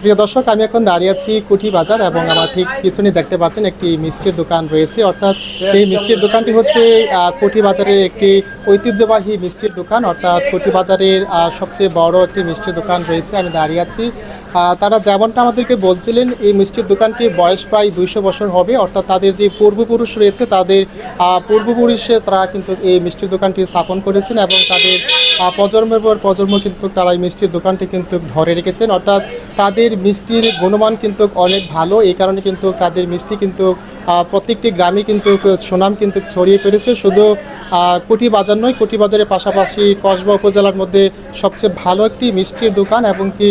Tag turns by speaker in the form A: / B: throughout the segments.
A: প্রিয় দর্শক, আমি এখন দাঁড়িয়ে আছি কুঠি বাজার এবং আমার ঠিক পিছনে দেখতে পাচ্ছেন একটি মিষ্টির দোকান রয়েছে। অর্থাৎ এই মিষ্টির দোকানটি হচ্ছে কুঠি বাজারের একটি ঐতিহ্যবাহী মিষ্টির দোকান। অর্থাৎ কুঠি বাজারের সবচেয়ে বড় একটি মিষ্টির দোকান রয়েছে। আমি দাঁড়িয়ে আছি। তারা যেমনটা আমাদেরকে বলছিলেন, এই মিষ্টির দোকানটির বয়স প্রায় দুইশো বছর হবে। অর্থাৎ তাদের যে পূর্বপুরুষ রয়েছে, তাদের পূর্বপুরুষে তারা কিন্তু এই মিষ্টির দোকানটি স্থাপন করেছেন এবং তাদের প্রজন্মের পর প্রজন্ম কিন্তু তারা এই মিষ্টির দোকানটি কিন্তু ধরে রেখেছেন। অর্থাৎ তাদের মিষ্টির গুণমান কিন্তু অনেক ভালো। এই কারণে কিন্তু তাদের মিষ্টি কিন্তু প্রত্যেকটি গ্রামে কিন্তু সুনাম কিন্তু ছড়িয়ে পড়েছে। শুধু কুটি বাজার নয়, কুটি বাজারের পাশাপাশি কসবা উপজেলার মধ্যে সবচেয়ে ভালো একটি মিষ্টির দোকান এবং কি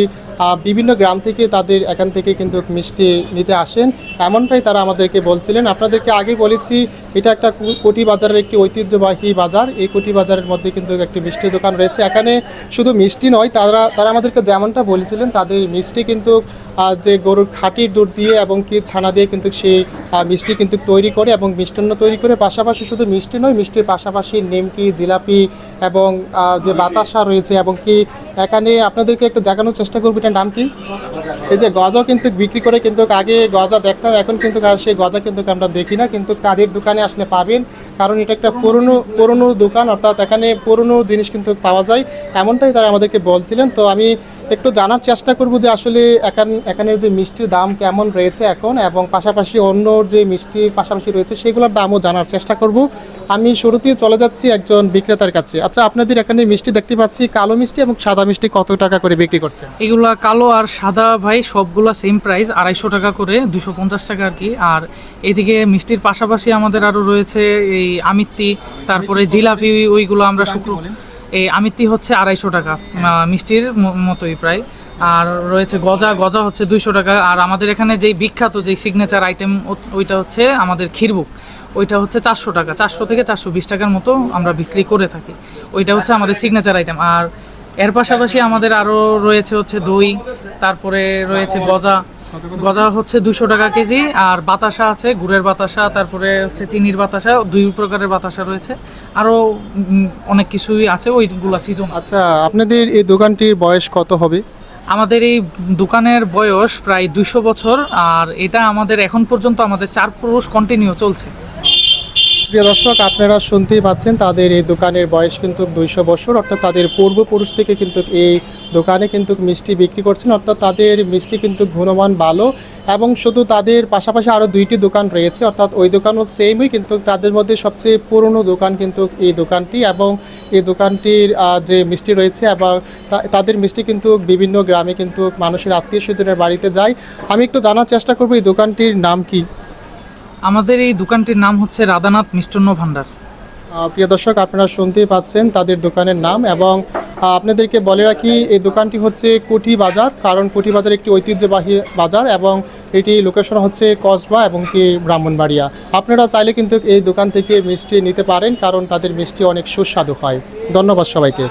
A: বিভিন্ন গ্রাম থেকে তাদের এখান থেকে কিন্তু মিষ্টি নিতে আসেন। এমনটাই তারা আমাদেরকে বলছিলেন। আপনাদেরকে আগে বলেছি, এটা একটা কোটি বাজারের একটি ঐতিহ্যবাহী বাজার। এই কোটি বাজারের মধ্যে কিন্তু একটি মিষ্টির দোকান রয়েছে। এখানে শুধু মিষ্টি নয়, তারা তারা আমাদেরকে যেমনটা বলেছিলেন, তাদের মিষ্টি কিন্তু যে গরুর খাঁটির দুধ দিয়ে এবং কি ছানা দিয়ে কিন্তু সেই মিষ্টি কিন্তু তৈরি করে এবং মিষ্টান্ন তৈরি করে। পাশাপাশি শুধু মিষ্টি নয়, মিষ্টির পাশাপাশি নিমকি, জিলাপি এবং যে বাতাসা রয়েছে এবং কি এখানে আপনাদেরকে একটু দেখানোর চেষ্টা করব এটার নাম কি? এই যে গজা কিন্তু বিক্রি করে কিন্তু আগে গজা দেখতাম, এখন কিন্তু আর সেই গজা কিন্তু আমরা দেখি না, কিন্তু তাদের দোকানে আসলে পাবেন। কারণ এটা একটা পুরনো পুরনো দোকান, অর্থাৎ এখানে পুরনো জিনিস কিন্তু পাওয়া যায়। এমনটাই তারা আমাদেরকে বলছিলেন। তো আমি একটু জানার চেষ্টা করব যে আসলে এখান এখানের যে মিষ্টির দাম কেমন রয়েছে এখন এবং পাশাপাশি অন্য যে মিষ্টির পাশাপাশি রয়েছে সেগুলোর দামও জানার চেষ্টা করব। আমি শুরুতেই চলে যাচ্ছি একজন বিক্রেতার কাছে। আচ্ছা আপনাদের এখানে মিষ্টি দেখতে পাচ্ছি কালো মিষ্টি এবং সাদা মিষ্টি কত টাকা করে বিক্রি করছে
B: এগুলো কালো আর সাদা ভাই সবগুলো সেম প্রাইস আড়াইশো টাকা করে দুশো পঞ্চাশ টাকা আর কি। আর এদিকে মিষ্টির পাশাপাশি আমাদের আরও রয়েছে এই আমিত্তি তারপরে জিলাপি ওইগুলো আমরা শুক্র এই আমিত্তি হচ্ছে আড়াইশো টাকা মিষ্টির মতোই প্রায়। আর রয়েছে গজা গজা হচ্ছে দুইশো টাকা। আর আমাদের এখানে যেই বিখ্যাত যেই সিগনেচার আইটেম ওইটা হচ্ছে আমাদের ক্ষীরবুক ওইটা হচ্ছে চারশো টাকা চারশো থেকে চারশো বিশ টাকার মতো আমরা বিক্রি করে থাকি। ওইটা হচ্ছে আমাদের সিগনেচার আইটেম আর এর পাশাপাশি আমাদের আরও রয়েছে হচ্ছে দই তারপরে রয়েছে গজা। গজা হচ্ছে দুশো টাকা কেজি আর বাতাসা আছে গুড়ের বাতাসা তারপরে হচ্ছে চিনির বাতাসা দুই প্রকারের বাতাসা রয়েছে। আরও অনেক কিছুই আছে ওইগুলা সিজন
A: আচ্ছা আপনাদের এই দোকানটির বয়স কত হবে?
B: আমাদের এই দোকানের বয়স প্রায় দুশো বছর আর এটা আমাদের এখন পর্যন্ত আমাদের চার পুরুষ কন্টিনিউ চলছে।
A: প্রিয় দর্শক, আপনারা শুনতেই পাচ্ছেন তাদের এই দোকানের বয়স কিন্তু দুইশো বছর। অর্থাৎ তাদের পূর্বপুরুষ থেকে কিন্তু এই দোকানে কিন্তু মিষ্টি বিক্রি করছেন। অর্থাৎ তাদের মিষ্টি কিন্তু গুণমান ভালো এবং শুধু তাদের পাশাপাশি আরও দুইটি দোকান রয়েছে। অর্থাৎ ওই দোকানও সেমই কিন্তু তাদের মধ্যে সবচেয়ে পুরনো দোকান কিন্তু এই দোকানটি এবং এই দোকানটির যে মিষ্টি রয়েছে এবং তাদের মিষ্টি কিন্তু বিভিন্ন গ্রামে কিন্তু মানুষের আত্মীয় স্বজনের বাড়িতে যায়। আমি একটু জানার চেষ্টা করব এই দোকানটির নাম কি?
B: আমাদের এই দোকানটির নাম হচ্ছে রাধানাথ মিষ্টান্ন ভাণ্ডার।
A: প্রিয় দর্শক, আপনারা শুনতেই পাচ্ছেন তাদের দোকানের নাম এবং আপনাদেরকে বলে রাখি, এই দোকানটি হচ্ছে কুঠি বাজার, কারণ কুঠি বাজার একটি ঐতিহ্যবাহী বাজার এবং এটি লোকেশন হচ্ছে কসবা এবং কি ব্রাহ্মণবাড়িয়া। আপনারা চাইলে কিন্তু এই দোকান থেকে মিষ্টি নিতে পারেন, কারণ তাদের মিষ্টি অনেক সুস্বাদু হয়। ধন্যবাদ সবাইকে।